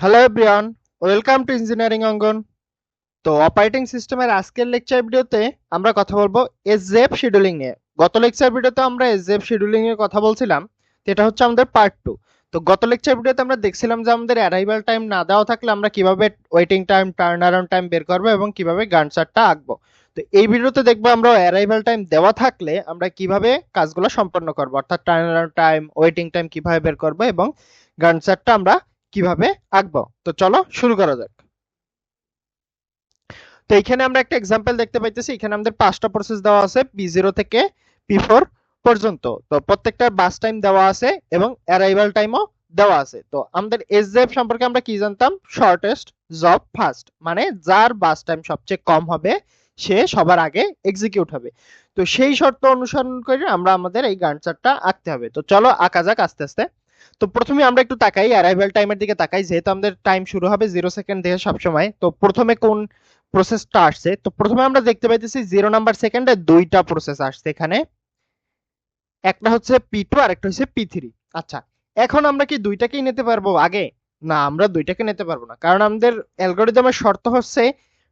Hello everyone welcome to engineering Angan তো operating সিস্টেমের আজকের লেকচার ভিডিওতে আমরা কথা বলব এসজেএফ শিডিউলিং নিয়ে। গত লেকচার ভিডিওতে আমরা এসজেএফ শিডিউলিং এর কথা বলছিলাম, তো এটা হচ্ছে আমাদের পার্ট টু তো গত লেকচার ভিডিওতে আমরা দেখছিলাম যে আমাদের অ্যারাইভাল টাইম না দেওয়া থাকলে আমরা কীভাবে waiting time turn around time বের করব এবং কীভাবে গান চার্টটা আঁকবো। তো এই ভিডিওতে দেখব আমরা অ্যারাইভাল টাইম দেওয়া থাকলে আমরা কীভাবে কাজগুলো সম্পন্ন করব, অর্থাৎ turn around time waiting time কীভাবে বের করব এবং গান চার্টটা আমরা কীভাবে আঁকবো? তো চলো শুরু করা যাক। তো এখানে আমরা একটা এক্সাম্পল দেখতে পাইতেছি। এখানে আমাদের পাঁচটা প্রসেস দেওয়া আছে পি জিরো থেকে পি ফোর পর্যন্ত। তো প্রত্যেকটার বাস টাইম দেওয়া আছে এবং অ্যারাইভাল টাইমও দেওয়া আছে। তো আমাদের এসজেএফ সম্পর্কে আমরা কি জানতাম? শর্টেস্ট জব ফার্স্ট মানে যার বাস টাইম সবচেয়ে কম হবে, সে সবার আগে এক্সিকিউট হবে। তো সেই শর্ত অনুসরণ করে আমরা আমাদের এই গান চার্টটা আঁকতে হবে। তো চলো আঁকা যাক আস্তে আস্তে। তো প্রথমে আমরা একটু তাকাই অ্যারাইভাল টাইমের দিকে তাকাই, যেহেতু আমাদের টাইম শুরু হবে জিরো সেকেন্ড থেকে সবসময়, তো প্রথমে কোন প্রসেসটা আসছে? তো প্রথমে আমরা দেখতে পাইতেছি জিরো নাম্বার সেকেন্ডে দুইটা প্রসেস আসছে এখানে। একটা হচ্ছে পি টু আর একটা হচ্ছে পি থ্রি আচ্ছা এখন আমরা কি দুইটাকেই নিতে পারব আগে? না, আমরা দুইটাকে নিতে পারব না, কারণ আমাদের অ্যালগোরিদমের শর্ত হচ্ছে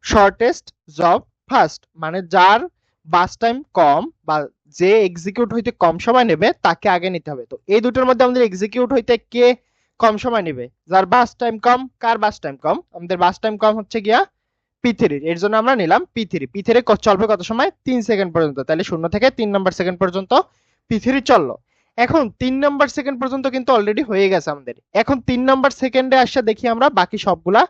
শর্টেস্ট জব ফার্স্ট মানে যার বাস টাইম কম বা যে এক্সিকিউট হইতে কম সময় নেবে, তাকে আগে নিতে হবে। তো এই দুটোর মধ্যে আমাদের এক্সিকিউট হইতে কে কম সময় নেবে? যার বাস টাইম কম, কার বাস টাইম কম? আমাদের বাস টাইম কম হচ্ছে গিয়া পি থ্রি এর। জন্য আমরা নিলাম পি থ্রি পি থ্রি চলবে কত সময়? তিন সেকেন্ড পর্যন্ত। তাহলে শূন্য থেকে তিন নম্বর সেকেন্ড পর্যন্ত পি থ্রি চলল। এখন তিন নম্বর সেকেন্ড পর্যন্ত কিন্তু অলরেডি হয়ে গেছে আমাদের। এখন তিন নম্বর সেকেন্ডে আসছে দেখি আমরা বাকি সবগুলা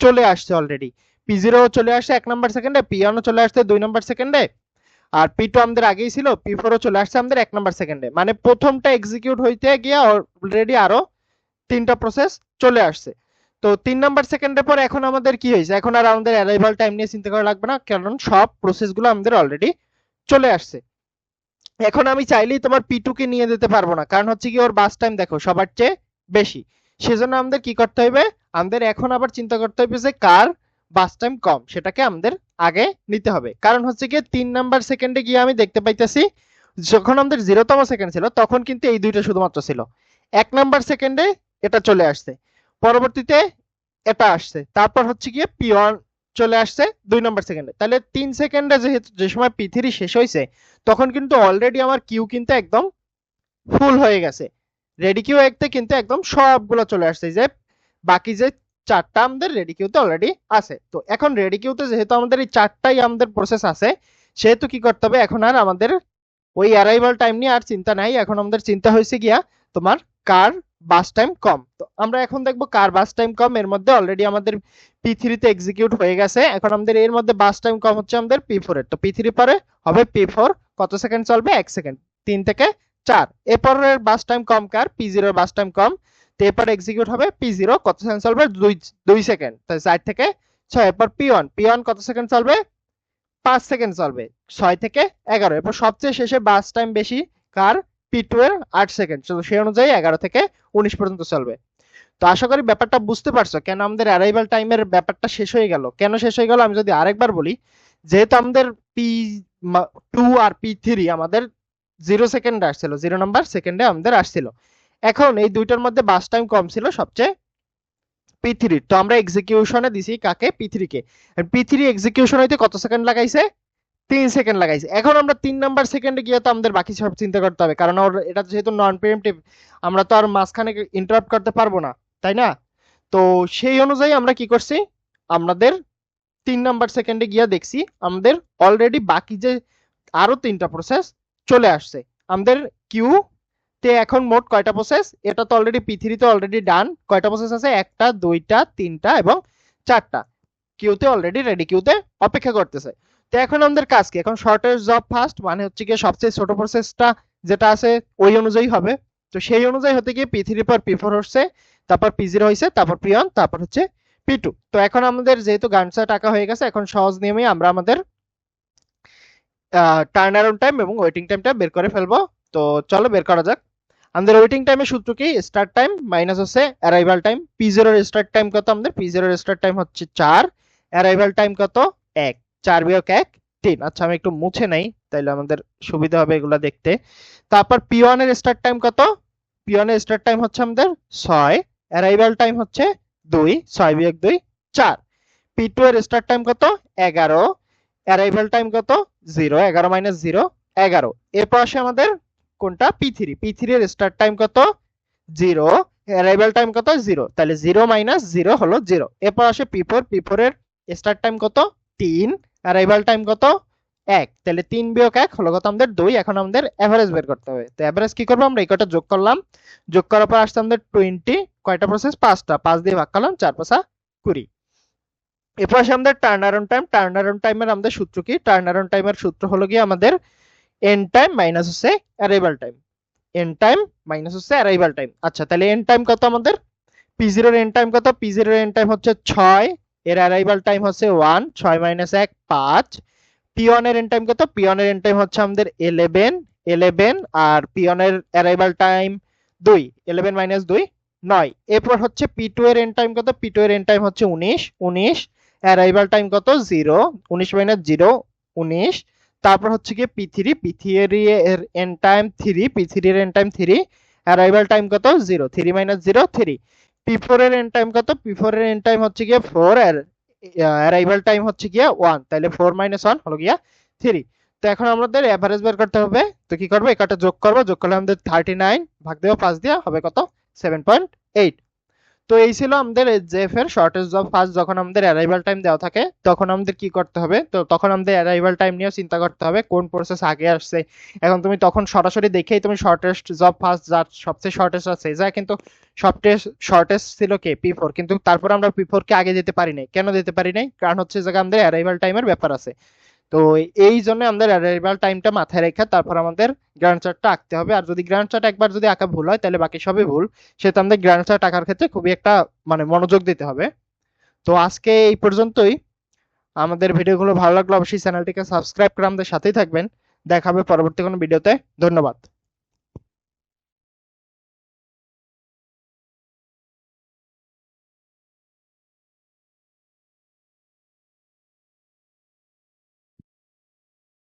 চলে আসছে অলরেডি পি জিরো চলে আসছে এক নম্বর সেকেন্ডে পি ওয়ানও চলে আসছে দুই নম্বর সেকেন্ডে আর পি টু আমাদের আগেই ছিল পি ফোরও চলে আসছে আমাদের এক নম্বর সেকেন্ডে মানে প্রথমটা এক্সিকিউট হইতে গিয়ে অলরেডি আরও তিনটা প্রসেস চলে আসছে। তো তিন নাম্বার সেকেন্ডের পর এখন আমাদের কি হয়েছে? এখন আর আমাদের অ্যারাইভাল টাইম নিয়ে চিন্তা করা লাগবে না, কারণ সব প্রসেসগুলো আমাদের অলরেডি চলে আসছে। এখন আমি চাইলেই তোমার পি টু কে নিয়ে যেতে পারব না, কারণ হচ্ছে কি ওর বাস টাইম দেখো, সবার চেয়ে বেশি। সেজন্য আমাদের কি করতে হবে আমাদের এখন আবার চিন্তা করতে হবে যে কার বাস টাইম কম, সেটাকে আমাদের আগে নিতে হবে। কারণ হচ্ছে কি তিন নাম্বার সেকেন্ডে গিয়ে আমি দেখতে পাইতেছি, যখন আমাদের জিরোতম সেকেন্ড ছিল, তখন কিন্তু এই দুইটা শুধুমাত্র ছিল। এক নাম্বার সেকেন্ডে এটা চলে আসছে। পরবর্তীতে এটা আসছে। তারপর হচ্ছে গিয়ে পি ওয়ান চলে আসছে দুই নম্বর সেকেন্ডে তাহলে তিন সেকেন্ডে যেহেতু, যে সময় পি থ্রি শেষ হয়েছে তখন কিন্তু অলরেডি আমার কিউ কিন্তু একদম ফুল হয়ে গেছে। রেডি কিউ একতে কিন্তু একদম সবগুলো চলে আসছে। যে বাকি যে চারটা আমাদের রেডি কিউতে অলরেডি আছে। তো এখন রেডি কিউতে যেহেতু আমাদের এই চারটাই আমাদের প্রসেস আছে, সেহেতু কি করতে হবে? এখন আর আমাদের ওই অ্যারাইভাল টাইম নিয়ে আর চিন্তা নাই। এখন আমাদের চিন্তা হয়েছে গিয়া তোমার কার বাস টাইম কম। তো আমরা এখন দেখব কার বাস টাইম কম, এর মধ্যে অলরেডি আমাদের পি থ্রিতে এক্সিকিউট হয়ে গেছে। এখন আমাদের এর মধ্যে বাস টাইম কম হচ্ছে আমাদের পি ফোর এর। তো পি থ্রি পরে হবে পি ফোর কত সেকেন্ড চলবে? এক সেকেন্ড তিন থেকে চার। এরপরের বাস টাইম কম কার? পি জিরোর বাস টাইম কম। এরপর এক্সিকিউট হবে পি জিরো কত সেকেন্ড চলবে? দুই দুই সেকেন্ড তো চার থেকে ছয়, এরপর পি ওয়ান পি ওয়ান কত সেকেন্ড চলবে? পাঁচ সেকেন্ড চলবে। ছয় থেকে এগারো। এরপর সবচেয়ে শেষে বাস টাইম বেশি কার? পি টু এর আট সেকেন্ড তো সেই অনুযায়ী এগারো থেকে উনিশ পর্যন্ত চলবে। তো আশা করি ব্যাপারটা বুঝতে পারছ। কেন আমাদের অ্যারাইভাল টাইমের ব্যাপারটা শেষ হয়ে গেল? কেন শেষ হয়ে গেল? আমি যদি আরেকবার বলি, যেহেতু আমাদের পি টু আর পি থ্রি আমাদের জিরো সেকেন্ডে আসছিল জিরো নাম্বার সেকেন্ডে আমাদের আসছিল। এখন এই দুইটার মধ্যে বাস টাইম কম ছিল সবচেয়ে পি থ্রি তো আমরা এক্সিকিউশনে দিছি কাকে? পি থ্রি কে। পি থ্রি এক্সিকিউশন হইতে কত সেকেন্ড লাগাইছে? তিন সেকেন্ড লাগাইছে। এখন আমরা তিন নাম্বার সেকেন্ডে গিয়ে তো আমাদের বাকি সব চিন্তা করতে হবে। কারণ এটা যেহেতু নন প্রিএমটিভ আমরা তো আর মাঝখানে ইন্টারাপ্ট করতে পারব না, তাই না? তো সেই অনুযায়ী আমরা কি করছি? আমাদের তিন নাম্বার সেকেন্ডে গিয়ে দেখছি আমাদের অলরেডি বাকি যে আরও তিনটা প্রসেস চলে আসছে। আমাদের কিউ তে এখন মোট কয়টা প্রসেস এটা তো অলরেডি পি থ্রিতে অলরেডি ডান কয়টা প্রসেস আছে? একটা, দুইটা, তিনটা এবং চারটা। কিউতে অলরেডি রেডি কিউতে অপেক্ষা করতেছে। তো এখন আমাদের কাজ কি? এখন শর্টেজ জব ফার্স্ট মানে হচ্ছে কি সবচেয়ে ছোট প্রসেসটা যেটা আছে, ওই অনুযায়ী হবে। তো সেই অনুযায়ী হতে গিয়ে পি থ্রি পর পি হচ্ছে, তারপর পি জিরো হয়েছে, তারপর পি তারপর হচ্ছে পি তো এখন আমাদের যেহেতু গানসা টাকা হয়ে গেছে, এখন সহজ নিয়মে আমরা আমাদের টার্ন টাইম এবং ওয়েটিং টাইমটা বের করে ফেলব। তো চলো বের করা যাক। আমাদের ওয়েটিং টাইমের সূত্র কি? স্টার্ট টাইম মাইনাস হচ্ছে অ্যারাইভাল টাইম পি জিরোর স্টার্ট টাইম কত আমাদের? পি জিরোর স্টার্ট টাইম হচ্ছে চার অ্যারাইভাল টাইম কত? এক, চার বিয়োগ এক, তিন। আচ্ছা আমি একটু মুছে নেই, তাইলে আমাদের সুবিধা হবে এগুলো দেখতে। তারপর পি ওয়ানের স্টার্ট টাইম কত? পি ওয়ানের স্টার্ট টাইম হচ্ছে আমাদের ছয় অ্যারাইভাল টাইম হচ্ছে দুই, ছয় বিয়োগ দুই, চার। পি টু এর স্টার্ট টাইম কত? এগারো অ্যারাইভাল টাইম কত? জিরো এগারো মাইনাস জিরো এগারো। এরপর আসে আমাদের কোনটা? পি থ্রি পি থ্রি এর স্টার্ট টাইম কত? জিরো অ্যারাইভাল টাইম কত? জিরো তাহলে জিরো মাইনাস জিরো হলো জিরো এরপর আসে পি ফোর পি ফোর এর স্টার্ট টাইম কত? তিন। অ্যারাইভাল টাইম কত? এক। তাহলে তিন বিয়োগ এক হলো কত? আমাদের দুই। এখন আমাদের এভারেজ বের করতে হবে। তো এভারেজ কি করব আমরা? এই কটা যোগ করলাম। যোগ করার পর আসছে আমাদের টোয়েন্টি কয়টা প্রসেস পাঁচটা। পাঁচ দিয়ে ভাগ করলাম, চার পাঁচা কুড়ি। এরপর আসে আমাদের টার্ন টাইম টার্ন টাইমের আমাদের সূত্র কি? টার্ন টাইমের সূত্র হলো কি আমাদের এন টাইম মাইনাস হচ্ছে arrival time end time minus হচ্ছে অ্যারাইভাল টাইম আচ্ছা তাহলে এন টাইম কত আমাদের? পি জিরোর এন টাইম কত? পি জিরোর এন টাইম হচ্ছে ছয়, এর অ্যারাইভাল টাইম হচ্ছে ওয়ান ছয় মাইনাস এক, পাঁচ। পি ওয়ানের এন টাইম কত? পি ওয়ানের এন টাইম হচ্ছে আমাদের ইলেভেন ইলেভেন আর পি ওয়ানের অ্যারাইভাল টাইম দুই ইলেভেন মাইনাস দুই, নয়। এরপর হচ্ছে পি টু এর এন টাইম কত? পি টু এর এন টাইম হচ্ছে উনিশ উনিশ অ্যারাইভাল টাইম কত? জিরো উনিশ মাইনাস জিরো উনিশ তারপর হচ্ছে গিয়ে পি থ্রি পি থ্রি এর end time three P three এর end time three arrival time কত? Zero three minus zero three P four এর এন টাইম কত? পি ফোর এর এন টাইম হচ্ছে গিয়ে ফোর আর অ্যারাইভাল টাইম হচ্ছে গিয়ে ওয়ান তাহলে ফোর মাইনাস ওয়ান হলো গিয়া থ্রি তো এখন আমাদের এভারেজ বের করতে হবে। তো কি করব? একটা যোগ করব, যোগ করলে আমাদের থার্টি নাইন ভাগ দেবো পাঁচ দিয়ে হবে কত? সেভেন পয়েন্ট এইট তো এই ছিল আমাদের জেফ এর শর্টেজ অফ ফার্স্ট যখন আমাদের অ্যারাইভাল টাইম দেওয়া থাকে, তখন আমাদের কি করতে হবে? তো তখন আমাদের অ্যারাইভাল টাইম নিয়েও চিন্তা করতে হবে, কোন প্রসেস আগে আসছে। এখন তুমি তখন সরাসরি দেখেই তুমি শর্টেস্ট জব ফার্স্ট যার সবচেয়ে শর্টেস্ট আছে। যা কিন্তু সবচেয়ে শর্টেস্ট ছিল কে? পি ফোর কিন্তু তারপর আমরা পি ফোর কে আগে যেতে পারি নাই। কেন যেতে পারি নাই? কারণ হচ্ছে যে আমাদের অ্যারাইভাল টাইমের ব্যাপার আছে। তো এই জন্য আমাদের অ্যারাইভাল টাইমটা মাথায় রেখে তারপর আমাদের গ্র্যান্ড চার্টটা আঁকতে হবে। আর যদি গ্র্যান্ড চার্ট একবার যদি আঁকা ভুল হয়, তাহলে বাকি সবই ভুল। সেটা আমাদের গ্র্যান্ড চার্ট আঁকার ক্ষেত্রে খুবই একটা মানে মনোযোগ দিতে হবে। তো আজকে এই পর্যন্তই। আমাদের ভিডিওগুলো ভালো লাগলে অবশ্যই চ্যানেলটিকে সাবস্ক্রাইব করে আমাদের সাথেই থাকবেন। দেখা হবে পরবর্তী কোনো ভিডিওতে ধন্যবাদ।